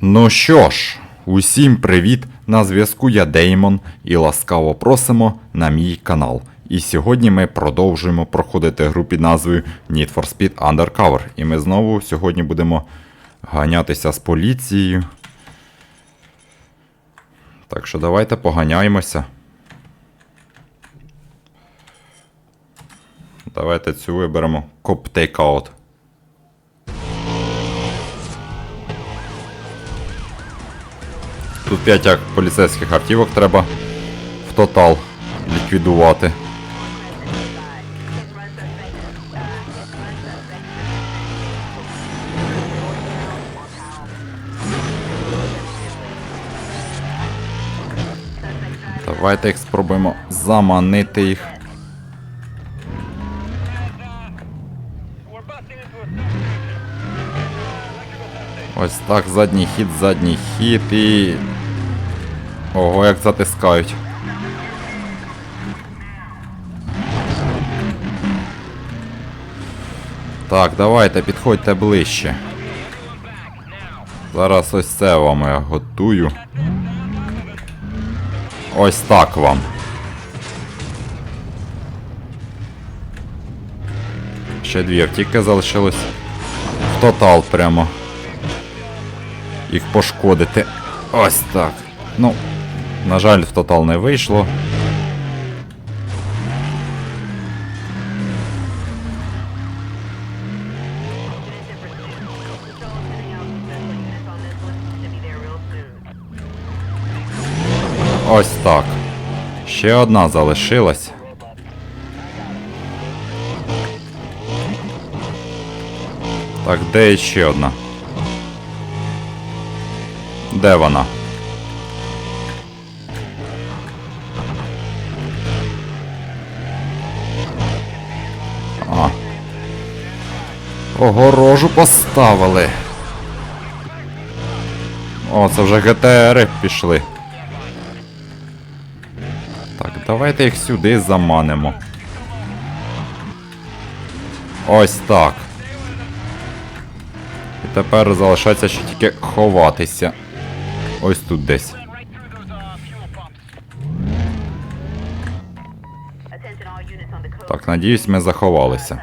Ну що ж, усім привіт! На зв'язку я Деймон і ласкаво просимо на мій канал. І сьогодні ми продовжуємо проходити гру під назвою Need for Speed Undercover. І ми знову сьогодні будемо ганятися з поліцією. Так що давайте поганяємося. Давайте цю виберемо. Коп Takeout. Тут 5 поліцейських автівок треба в тотал ліквідувати. Давайте їх спробуємо заманити їх. Ось так, задній хід, задній хід і. Ого, як затискають. Так, давайте, підходьте ближче. Зараз ось це вам я готую. Ось так вам. Ще дві автівки залишилось. В тотал прямо. Їх пошкодити. Ось так. Ну, на жаль, в тотал не вийшло. Ось так. Ще одна залишилась. Так, де ще одна? Де вона? Огорожу поставили. О, це вже ГТРи пішли. Так, давайте їх сюди заманимо. Ось так. І тепер залишається ще тільки ховатися. Ось тут десь. Так, надіюсь, ми заховалися.